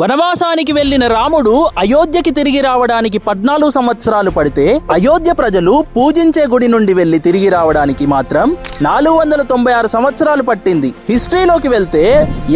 వనవాసానికి వెళ్ళిన రాముడు అయోధ్యకి తిరిగి రావడానికి పద్నాలుగు సంవత్సరాలు పడితే అయోధ్య ప్రజలు పూజించే గుడి నుండి వెళ్ళి తిరిగి రావడానికి మాత్రం నాలుగు వందల తొంభై ఆరు సంవత్సరాలు పట్టింది. హిస్టరీలోకి వెళ్తే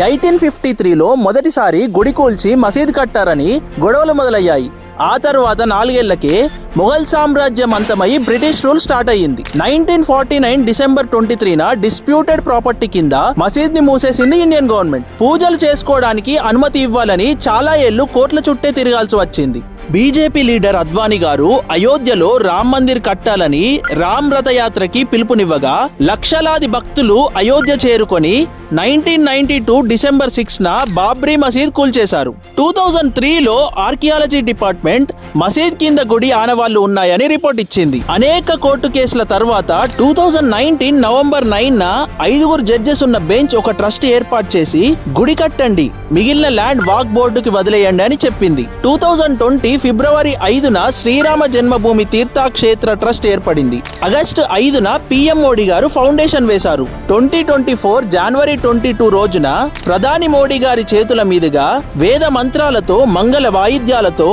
ఎయిటీన్ ఫిఫ్టీ త్రీలో మొదటిసారి గుడి కూల్చి మసీద్ కట్టారని గొడవలు మొదలయ్యాయి. ఆ తరువాత నాలుగేళ్ళకే మొఘల్ సామ్రాజ్యం అంతమై బ్రిటిష్ రూల్ స్టార్ట్ అయ్యింది. Nineteen forty nine December twenty త్రీన disputed property కింద మసీద్ని మూసేసింది ఇండియన్ గవర్నమెంట్. పూజలు చేసుకోవడానికి అనుమతి ఇవ్వాలని చాలా ఏళ్ళు కోట్ల చుట్టే తిరగాల్సి వచ్చింది. బీజేపీ లీడర్ అద్వానీ గారు అయోధ్యలో రామ్ మందిర్ కట్టాలని రామ్ రథయాత్రకి పిలుపునివ్వగా లక్షలాది భక్తులు అయోధ్య చేరుకొని nineteen ninety two December six న బాబ్రీ మసీద్ కూల్చేశారు. టూ థౌజండ్ త్రీలో ఆర్కియాలజీ డిపార్ట్మెంట్ మసీద్ కింద గుడి ఆనవాళ్ళు ఉన్నాయని రిపోర్ట్ ఇచ్చింది. అనేక కోర్టు కేసుల తర్వాత two thousand nineteen November nine న ఐదుగురు జడ్జెస్ ఉన్న బెంచ్ ఒక ట్రస్ట్ ఏర్పాటు చేసి గుడి కట్టండి మిగిలిన ల్యాండ్ వాక్ బోర్డుకి వదిలేయండి అని చెప్పింది. టూ థౌజండ్ ట్వంటీ ఫిబ్రవరి ఐదున శ్రీరామ జన్మభూమి తీర్థక్షేత్ర ట్రస్ట్ ఏర్పడింది. ఆగస్టు ఐదున పిఎం మోడీ గారు ఫౌండేషన్ వేశారు. ట్వంటీ ట్వంటీ ఫోర్ జనవరి ట్వంటీ టూ రోజున ప్రధాని మోడీ గారి చేతుల మీదుగా వేద మంత్రాలతో మంగళ వాయిద్యాలతో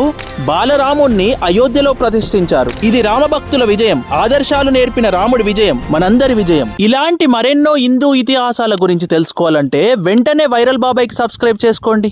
బాలరాముణ్ణి అయోధ్యలో ప్రతిష్ఠించారు. ఇది రామభక్తుల విజయం ఆదర్శాలు నేర్పిన రాముడి విజయం మనందరి విజయం. ఇలాంటి మరెన్నో హిందూ ఇతిహాసాల గురించి తెలుసుకోవాలంటే వెంటనే వైరల్ బాబాయ్కి సబ్స్క్రైబ్ చేసుకోండి.